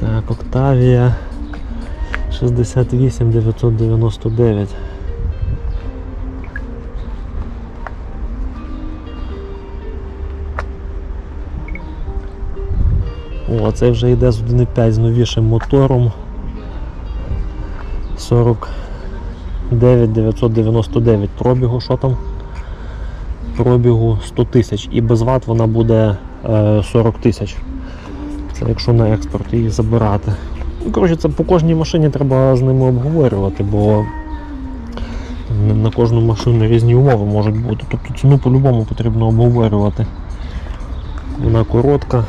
Так, Октавія 68 999. О, це вже йде з 1.5 з новішим мотором. 49 999 пробігу, що там? Пробігу 100 тисяч. І без ват вона буде е, 40 тисяч. Це якщо на експорт її забирати. Ну, коротше, це по кожній машині треба з ними обговорювати, бо на кожну машину різні умови можуть бути. Тобто ціну по-любому потрібно обговорювати. Вона коротка,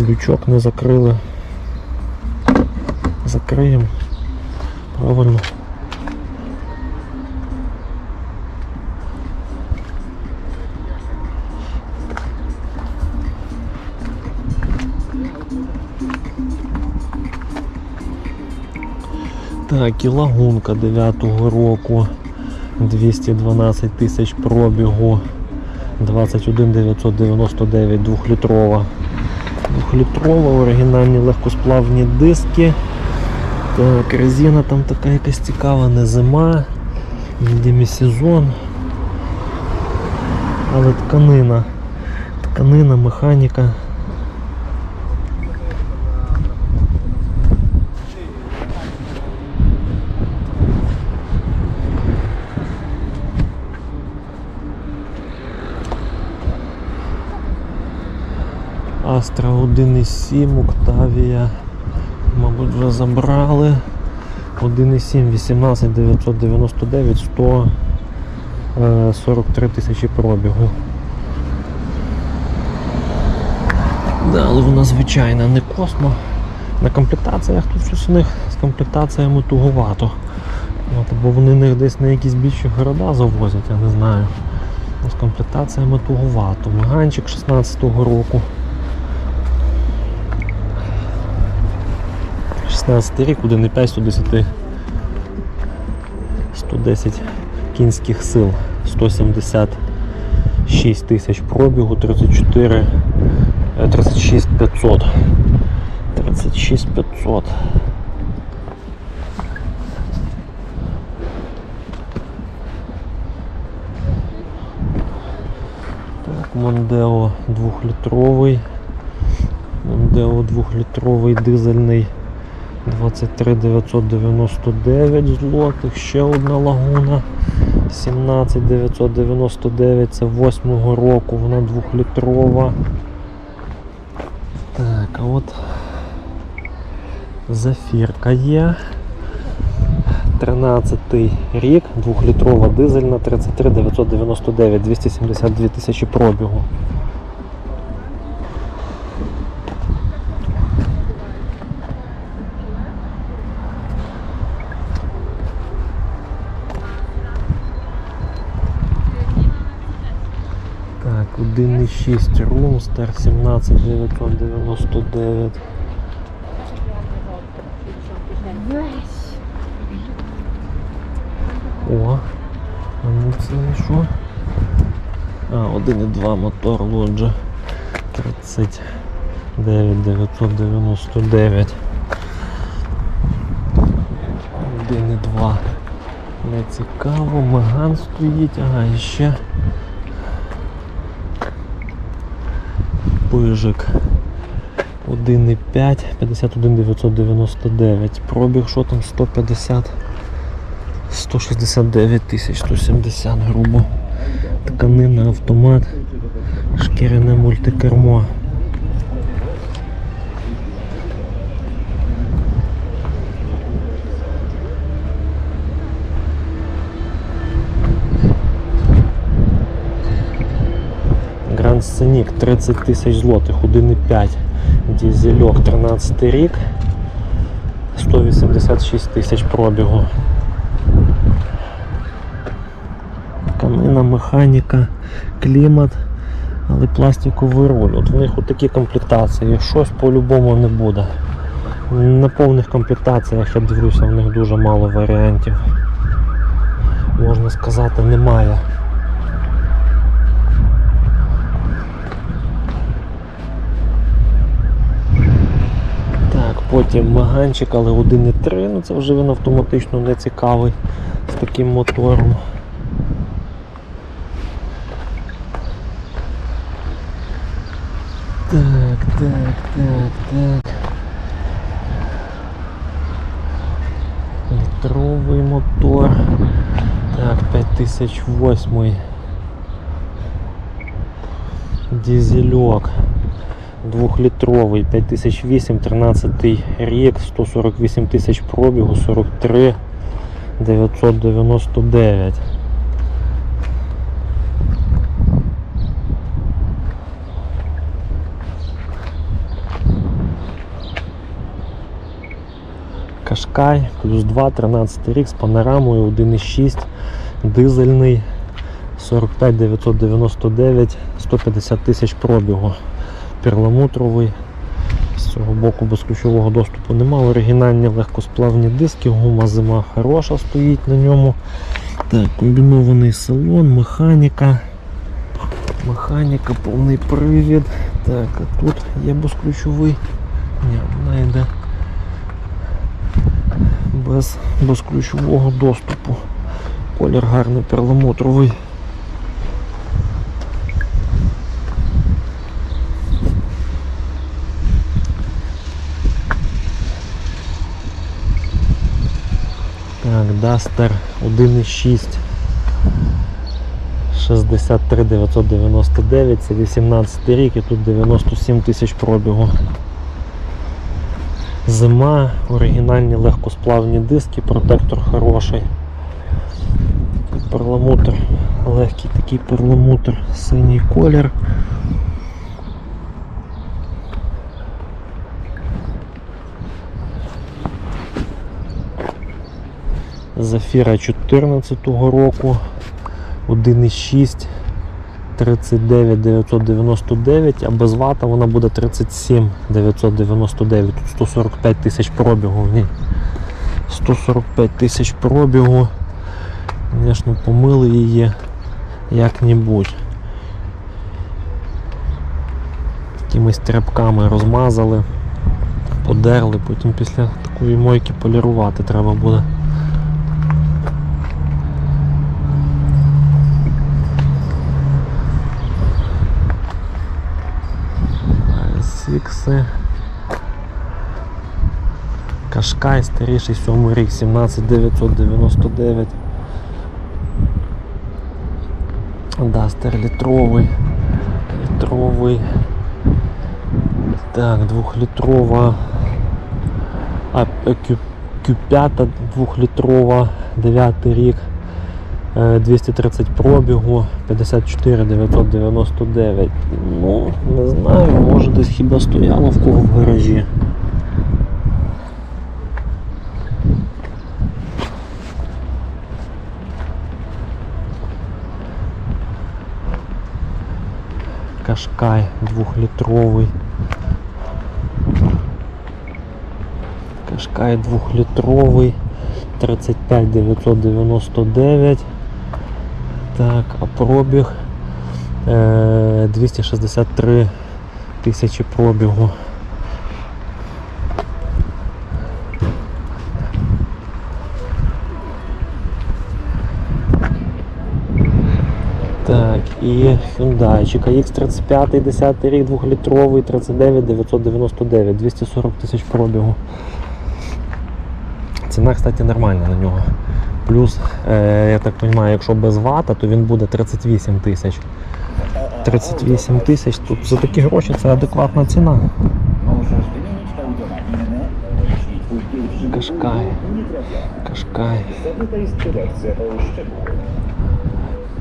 лючок не закрили. Закриємо. Правильно. Так, і лагунка 9-го року. 212 тисяч пробігу. 21 999 двохлітрова. Двохлітрова, оригінальні легкосплавні диски. Так, резина там така якась цікава, не зима, не демісезон. Але тканина. Тканина, механіка. Астра 1.7, Октавія, мабуть, вже забрали. 1.7, 18 999, 143 тисячі пробігу. Да, але вона звичайна, не космо. На комплектаціях тут щось у них з комплектаціями туговато. От, бо вони них десь на якісь більші города завозять, я не знаю. З комплектаціями туговато. Меганчик 16-го року. 16 рік, 1,5 110 110 кінських сил, 176 тисяч пробігу, 34 е, 36 500. 36 500. Так, Мондео 2-літровий. Мондео 2-літровий дизельний 23 999 злотих, ще одна лагуна 17 999, це 8 року, вона двохлітрова. Так, а от зафірка є. 13 рік, двохлітрова дизельна, 33 999, 272 тисячі пробігу. Так, 1,6 Roomster 17 999. О, а ну це що? А, 1,2 мотор Lodge 39 999. 1,2. Не цікаво, Меган стоїть, ага, і ще. Пижик 1,5, 51 999. Пробіг що там 150, 169 тисяч, 170 грубо. Тканина, автомат, шкіряне мультикермо. Гранд 30 тисяч злотих, 1,5. Дізельок 13 рік. 186 тисяч пробігу. Тканина, механіка, клімат, але пластиковий руль. От в них от такі комплектації. Щось по-любому не буде. На повних комплектаціях я дивлюся, в них дуже мало варіантів. Можна сказати, немає. Потім маганчик, але 1,3, ну це вже він автоматично не цікавий з таким мотором. Так, так, так, так. Літровий мотор. Так, 5008. Дизельок. Двухлітровий, 5008, 13 рік, 148 тисяч пробігу, 43 999. Кашкай плюс 2, 13 рік з панорамою 1,6 дизельний 45 999 150 тисяч пробігу. Перламутровий. З цього боку безключового доступу немає. Оригінальні легкосплавні диски, гума зима хороша стоїть на ньому. Так, комбінований салон, механіка. Механіка, повний привід. Так, а тут є безключовий. Ні, вона йде без безключового доступу. Колір гарний перламутровий. Так, Duster 1.6 63 999, це 18 рік і тут 97 тисяч пробігу. Зима, оригінальні легкосплавні диски, протектор хороший. Перламутр, легкий такий перламутр, синій колір. Зафіра 14 року, 1,6, 39 999, а без вата вона буде 37 999, тут 145 тисяч пробігу в ній. 145 тисяч пробігу. Звісно, помили її як-небудь. Такими стрибками розмазали, подерли, потім після такої мойки полірувати треба буде. Сікси. Кашкай старіший 7 рік, 17999. Дастер літровий. Літровий. Так, двохлітрова. А Q, Q5 двохлітрова, 9 рік. Е, 230 пробігу, 54 999. Ну, не знаю, може десь хіба стояло в кого в гаражі. Кашкай двухлітровий. Кашкай двухлітровий. 35 999. Так, а пробіг е, 263 тисячі пробігу. Так, і Hyundai X35 10 рік 2-літровий, 39 999, 240 тисяч пробігу. Ціна, кстати, нормальна на нього. Плюс, е, я так розумію, якщо без вата, то він буде 38 тисяч. 38 тисяч, тут за такі гроші це адекватна ціна. Кашкай. Кашкай.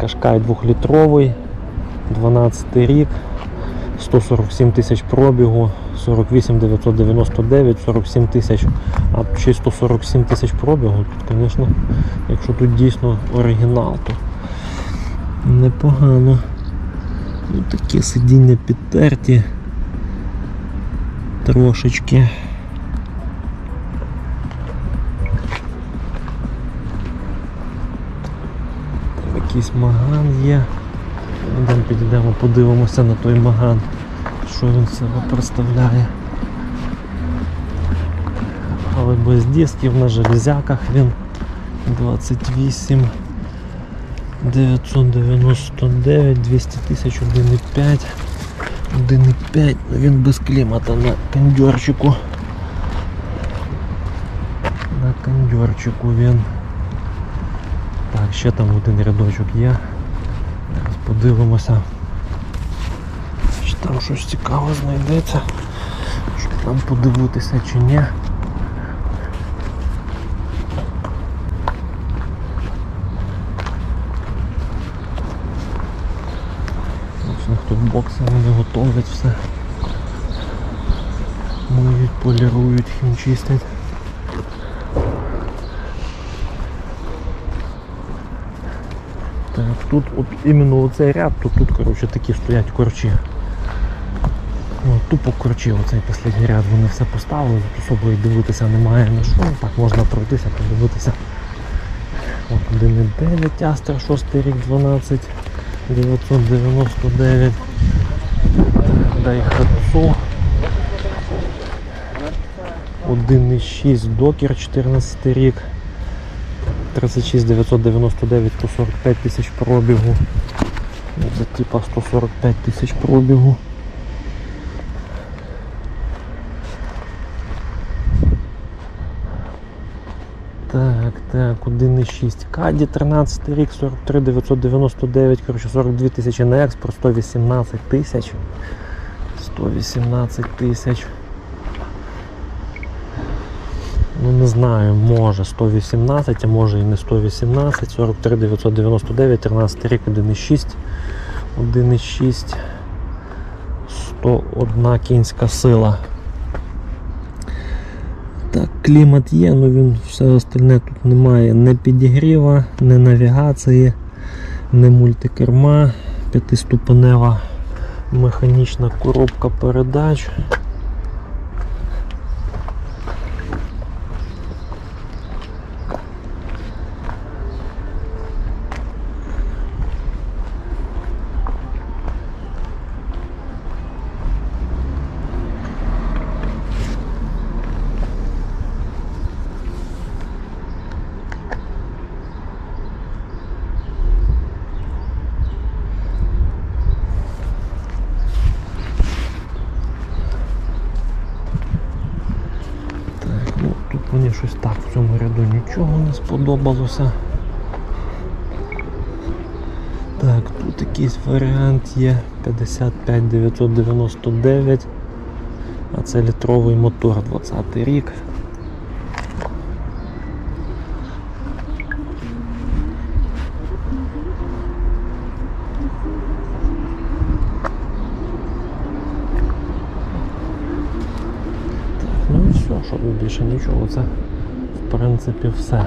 Кашкай 2-літровий, 12 рік, 147 тисяч пробігу, 48 999, 47 тисяч, а й 147 тисяч пробігу. Тут, звісно, якщо тут дійсно оригінал, то непогано. Ну, такі сидіння підтерті трошечки. Там якийсь маган є. Йдемо підійдемо, подивимося на той маган, що він себе представляє. але без дисків на железяках він 28 999, 200 тисяч, 1,5. 1,5, ну він без клімата на кондьорчику. На кондьорчику він. Так, ще там один рядочок є. Зараз подивимося. Там щось цікаве знайдеться. Щоб там подивитися чи ні. Тут бокси, вони готовлять все. Миють, полірують, хімчистять. Так, тут от іменно оцей ряд, то тут коротше, такі стоять корчі. Тупо корчі, оцей останній ряд вони все поставили, особо і дивитися немає на що. Так можна пройтися, подивитися. От 1,9 Астра, 6 рік 12 999 Daihatsu 1,6 Докер 14 рік. 36 999 145 тисяч пробігу. Ну, Це типа 145 тисяч пробігу Так, так, 1,6 Каді 13 рік, 43 999, коротше 42 тисячі на експорт, 118 тисяч. 118 тисяч. Ну не знаю, може 118, а може і не 118, 43 999, 13 рік, 1,6, 1,6, 101 кінська сила. Так, клімат є, але він все остальне тут немає не підігріва, не навігації, не мультикерма, п'ятиступенева механічна коробка передач. Так, ну тут мені щось так в цьому ряду нічого сподобалося. Так, тут якийсь варіант є 55 999, а це літровий мотор 20 рік. Ну і все, що більше нічого, це принципі все.